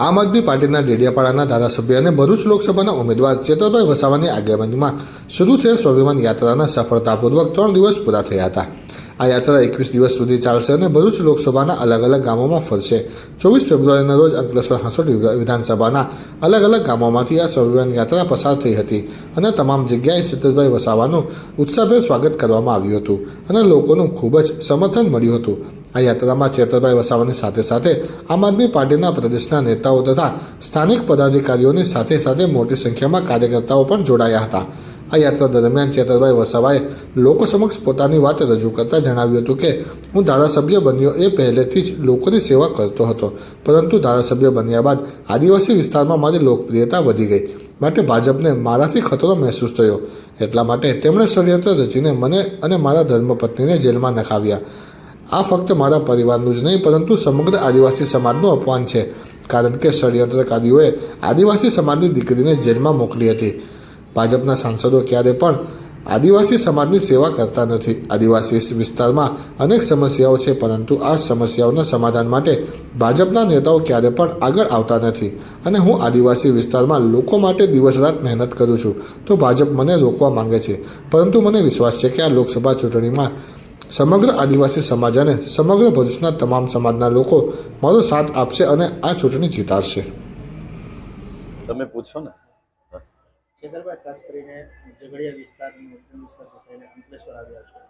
આમ આદમી પાર્ટીના ડેડિયાપાડાના ધારાસભ્ય અને ભરૂચ લોકસભાના ઉમેદવાર ચેતરભાઈ વસાવાની આગેવાનીમાં શરૂ થયેલ સ્વાભિમાન યાત્રાના સફળતાપૂર્વક ત્રણ દિવસ પૂરા થયા હતા. આ યાત્રા એકવીસ દિવસ સુધી ચાલશે અને ભરૂચ લોકસભાના અલગ અલગ ગામોમાં ફરશે. ચોવીસ ફેબ્રુઆરીના રોજ અંકલેશ્વર હાંસોટ વિધાનસભાના અલગ અલગ ગામોમાંથી આ સ્વાભિમાન યાત્રા પસાર થઈ હતી અને તમામ જગ્યાએ ચેતરભાઈ વસાવાનું ઉત્સાહભેર સ્વાગત કરવામાં આવ્યું હતું અને લોકોનું ખૂબ જ સમર્થન મળ્યું હતું. આ યાત્રામાં ચેતરભાઈ વસાવાની સાથે સાથે આમ આદમી પાર્ટીના પ્રદેશના નેતાઓ તથા સ્થાનિક પદાધિકારીઓની સાથે સાથે મોટી સંખ્યામાં કાર્યકર્તાઓ પણ જોડાયા હતા. આ યાત્રા દરમિયાન ચેતરભાઈ વસાવાએ લોકો સમક્ષ પોતાની વાત રજૂ કરતાં જણાવ્યું હતું કે, હું ધારાસભ્ય બન્યો એ પહેલેથી જ લોકોની સેવા કરતો હતો, પરંતુ ધારાસભ્ય બન્યા બાદ આદિવાસી વિસ્તારમાં મારી લોકપ્રિયતા વધી ગઈ. માટે ભાજપને મારાથી ખતરો મહેસૂસ થયો. એટલા માટે તેમણે ષડયંત્ર રચીને મને અને મારા ધર્મપત્નીને જેલમાં નખાવ્યા. આ ફક્ત મારા પરિવારનું જ નહીં, પરંતુ સમગ્ર આદિવાસી સમાજનું અપમાન છે. કારણ કે ષડયંત્રકારીઓએ આદિવાસી સમાજની દીકરીને જેલમાં મોકલી હતી. ભાજપના સાંસદો ક્યારે પણ આદિવાસી સમાજની સેવા કરતા નથી. આદિવાસી વિસ્તારમાં અનેક સમસ્યાઓ છે, પરંતુ આ સમસ્યાઓના સમાધાન માટે ભાજપના નેતાઓ ક્યારે પણ આગળ આવતા નથી. અને હું આદિવાસી વિસ્તારમાં લોકો માટે દિવસ રાત મહેનત કરું છું, તો ભાજપ મને રોકવા માંગે છે. પરંતુ મને વિશ્વાસ છે કે આ લોકસભા ચૂંટણીમાં સમગ્ર આદિવાસી સમાજ અને સમગ્ર ભરૂચના તમામ સમાજના લોકો મારો સાથ આપશે અને આ ચૂંટણી જીતાડશે. તમે પૂછો ને. છેતરભાઈ ખાસ કરીને ઝઘડિયા વિસ્તાર વિસ્તાર પકડીને અંકલેશ્વર આવ્યા છો,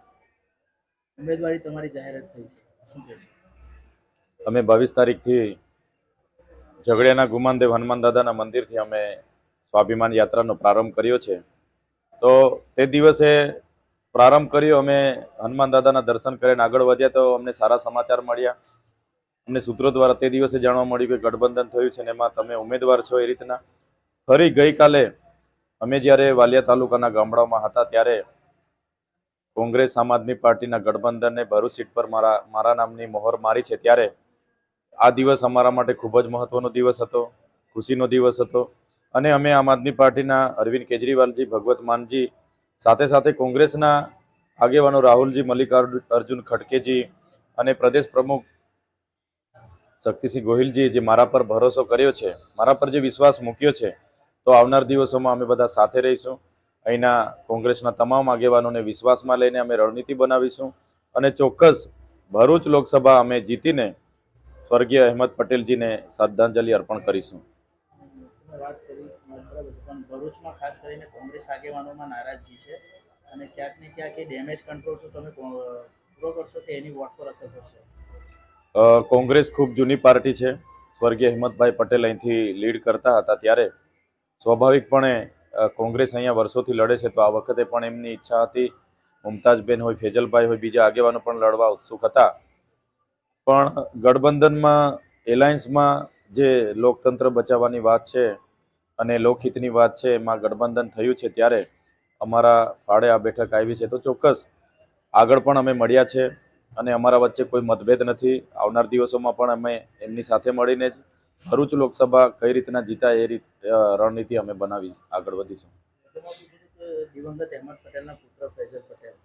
ઉમેદવારી તમારી જાહેરાત થઈ છે. શું કહેશો? અમે બાવીસ તારીખથી ઝઘડિયાના ગુમાનદેવ હનુમાન દાદાના મંદિરથી અમે સ્વાભિમાન યાત્રાનો પ્રારંભ કર્યો છે. તો તે દિવસે પ્રારંભ કર્યો, અમે હનુમાન દાદાના દર્શન કરીને આગળ વધ્યા તો અમને સારા સમાચાર મળ્યા. અમને સૂત્રો દ્વારા તે દિવસે જાણવા મળ્યું કે ગઠબંધન થયું છે ને એમાં તમે ઉમેદવાર છો એ રીતના. ફરી ગઈકાલે અમે જ્યારે વાલિયા તાલુકાના ગામડાઓમાં હતા ત્યારે કોંગ્રેસ આમ આદમી પાર્ટીના ગઠબંધનને ભરૂચ સીટ પર મારા મારા નામની મોહર મારી છે ત્યારે આ દિવસ અમારા માટે ખૂબ જ મહત્વનો દિવસ હતો, ખુશીનો દિવસ હતો અને અમે આમ આદમી પાર્ટીના અરવિંદ કેજરીવાલજી, ભગવત માનજી સાથે સાથે કોંગ્રેસના આગેવાનો રાહુલજી મલ્લિકાર્જુન અર્જુન ખડકેજી અને પ્રદેશ પ્રમુખ શક્તિસિંહ ગોહિલજી જે મારા પર ભરોસો કર્યો છે, મારા પર જે વિશ્વાસ મૂક્યો છે તો આવનાર દિવસોમાં અમે બધા સાથે રહીશું. અહીંના કોંગ્રેસના તમામ આગેવાનોને વિશ્વાસમાં લઈને અમે રણનીતિ બનાવીશું અને ચોક્કસ ભરૂચ લોકસભા અમે જીતીને સ્વર્ગીય અહેમદ પટેલજીને શ્રદ્ધાંજલિ અર્પણ કરીશું. વાત કરી પણ ભરૂચમાં ખાસ કરીને કોંગ્રેસ આગેવાનોમાં નારાજગી છે અને ક્યાંક ને ક્યાંક એ ડેમેજ કંટ્રોલ શું તમે પૂરો કરશો કે એની વોટ પર અસર કરશે કોંગ્રેસ ખૂબ જૂની પાર્ટી છે. સ્વર્ગીય અહેમદભાઈ પટેલ અહીંથી લીડ કરતા હતા ત્યારે સ્વાભાવિકપણે કોંગ્રેસ અહીંયા વર્ષોથી લડે છે, તો આ વખતે પણ એમની ઈચ્છા હતી. મુમતાજબેન હોય, ફેજલભાઈ હોય, બીજા આગેવાનો પણ લડવા ઉત્સુક હતા. પણ ગઠબંધનમાં, એલાયન્સમાં જે લોકતંત્ર બચાવવાની વાત છે અને લોકહિતની વાત છે, એમાં ગઠબંધન થયું છે ત્યારે અમારા ફાળે આ બેઠક આવી છે. તો ચોક્કસ આગળ પણ અમે મળ્યા છે અને અમારા વચ્ચે કોઈ મતભેદ નથી. આવનાર દિવસોમાં પણ અમે એમની સાથે મળીને જ ભરૂચ લોકસભા કઈ રીતના જીતા એ રીત રણનીતિ અમે બનાવી આગળ વધીશું. દિવંગત અહેમદ પટેલના પુત્ર ફૈઝલ પટેલ.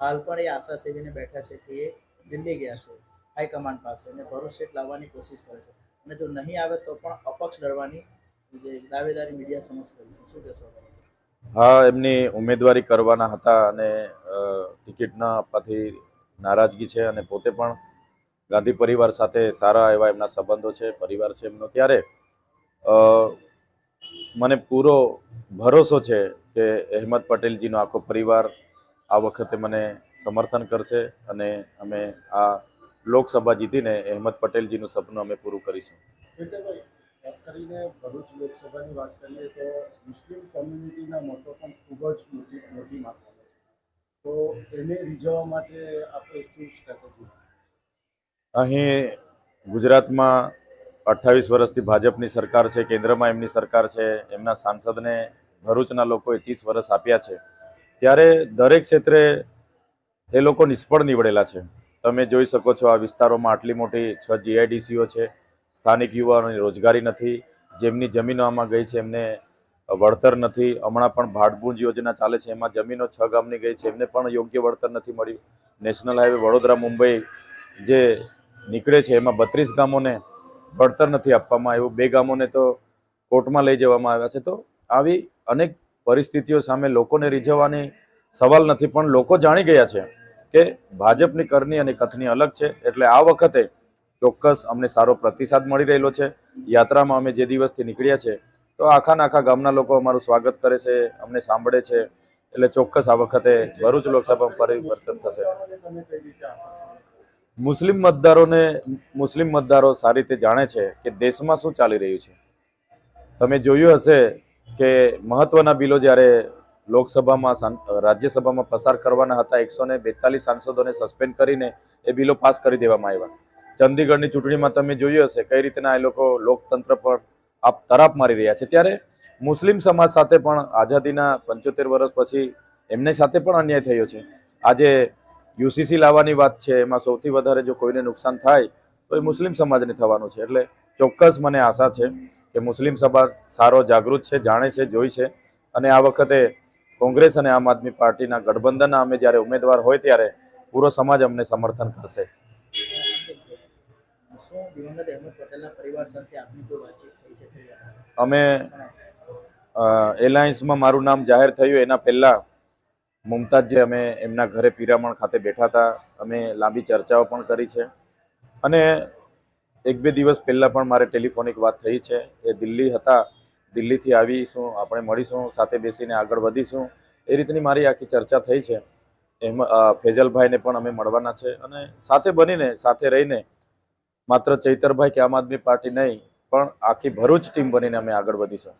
હાલ પણ એ આશા સેવીને બેઠા છે કે એ દિલ્હી ગયા છે હાઈકમાન્ડ પાસે અને ભરૂચ સીટ લાવવાની કોશિશ કરે છે. અને જો નહીં આવે તો પણ અપક્ષ લડવાની જે દાવેદારી મીડિયા સમક્ષ કરી છે. શું કહેશો હા એમની ઉમેદવારી કરવાના હતા અને ટિકિટના ટિકિટ ન આપવાથી નારાજગી છે અને પોતે પણ ગાંધી પરિવાર સાથે સારા એવા એમના સંબંધો છે, પરિવાર છે એમનો. ત્યારે મને પૂરો ભરોસો છે કે અહેમદ પટેલજીનો આખો પરિવાર આ વખતે મને સમર્થન કરશે અને અમે આ લોકસભા જીતીને અહેમદ પટેલજીનું સપનું અમે પૂરું કરીશું. તો તો એને રીઝવવા માટે આપણે શું સ્ટ્રેટેજી અહીં ગુજરાતમાં અઠ્ઠાવીસ વર્ષથી ભાજપની સરકાર છે, કેન્દ્રમાં એમની સરકાર છે, એમના સાંસદને ભરૂચના લોકોએ ત્રીસ વર્ષ આપ્યા છે. ત્યારે દરેક ક્ષેત્રે એ લોકો નિષ્ફળ નીવડેલા છે. તમે જોઈ શકો છો આ વિસ્તારોમાં આટલી મોટી છ જીઆઈડીસીઓ છે, સ્થાનિક યુવાનોની રોજગારી નથી, જેમની જમીનો આમાં ગઈ છે એમને વળતર નથી, હમણાં પણ ભાડભૂંજ યોજના ચાલે છે, એમાં જમીનો છ ગામની ગઈ છે, એમને પણ યોગ્ય વળતર નથી મળ્યું. નેશનલ હાઈવે વડોદરા મુંબઈ જે નીકળે છે. એમાં બત્રીસ ગામોને વળતર નથી આપવામાં આવ્યું. બે ગામોને તો કોર્ટમાં લઈ જવામાં આવ્યા છે. તો આવી અનેક પરિસ્થિતિઓ સામે લોકોને રીઝવવાની સવાલ નથી, પણ લોકો જાણી ગયા છે કે ભાજપની કરની અને કથની અલગ છે. એટલે આ વખતે ચોક્કસ અમને સારો પ્રતિસાદ મળી રહેલો છે. યાત્રામાં અમે જે દિવસથી નીકળ્યા છે, તો આખા આખા ગામના લોકો અમારું સ્વાગત કરે છે, અમને સાંભળે છે. એટલે ચોક્કસ આ વખતે ભરૂચ લોકસભામાં પરિવર્તન થશે. મુસ્લિમ મતદારોને મુસ્લિમ મતદારો સારી રીતે જાણે છે કે દેશમાં શું ચાલી રહ્યું છે. તમે જોયું હશે કે મહત્વના બિલો જ્યારે લોકસભામાં રાજ્યસભામાં પસાર કરવાના હતા, એકસો ને બેતાલીસ સાંસદોને સસ્પેન્ડ કરીને એ બિલો પાસ કરી દેવામાં આવ્યા. ચંદીગઢની ચૂંટણીમાં તમે જોયું હશે કઈ રીતના એ લોકો લોકતંત્ર પર આપ, તરાપ મારી રહ્યા છે. ત્યારે મુસ્લિમ સમાજ સાથે પણ આઝાદીના પંચોતેર વર્ષ પછી એમને સાથે પણ અન્યાય થયો છે. આજે યુસીસી લાવવાની વાત છે એમાં સૌથી વધારે જો કોઈને નુકસાન થાય તો એ મુસ્લિમ સમાજને થવાનું છે. એટલે ચોક્કસ મને આશા છે કે મુસ્લિમ સમાજ સારો જાગૃત છે જાણે છે જોઈ છે. અને આ વખતે કોંગ્રેસ અને આમ આદમી પાર્ટીના ગઠબંધનના અમે જ્યારે ઉમેદવાર હોય ત્યારે પૂરો સમાજ અમને સમર્થન કરશે? અમે એલાયન્સમાં મારું નામ જાહેર થયું. એના પહેલા મુમતાજ અમે એમના ઘરે પિરામણ ખાતે બેઠા હતા. અમે લાંબી ચર્ચાઓ પણ કરી છે. અને એક બે દિવસ પહેલાં પણ મારે ટેલિફોનિક વાત થઈ છે. એ દિલ્હી હતા. દિલ્હીથી આવીશું, આપણે મળીશું, સાથે બેસીને આગળ વધીશું. એ રીતની મારી આખી ચર્ચા થઈ છે. એમ ફેજલભાઈને પણ અમે મળવાના છે. અને સાથે બનીને, સાથે રહીને, માત્ર ચૈતરભાઈ કે આમ આદમી પાર્ટી નહીં, પણ આખી ભરૂચ ટીમ બનીને અમે આગળ વધીશું.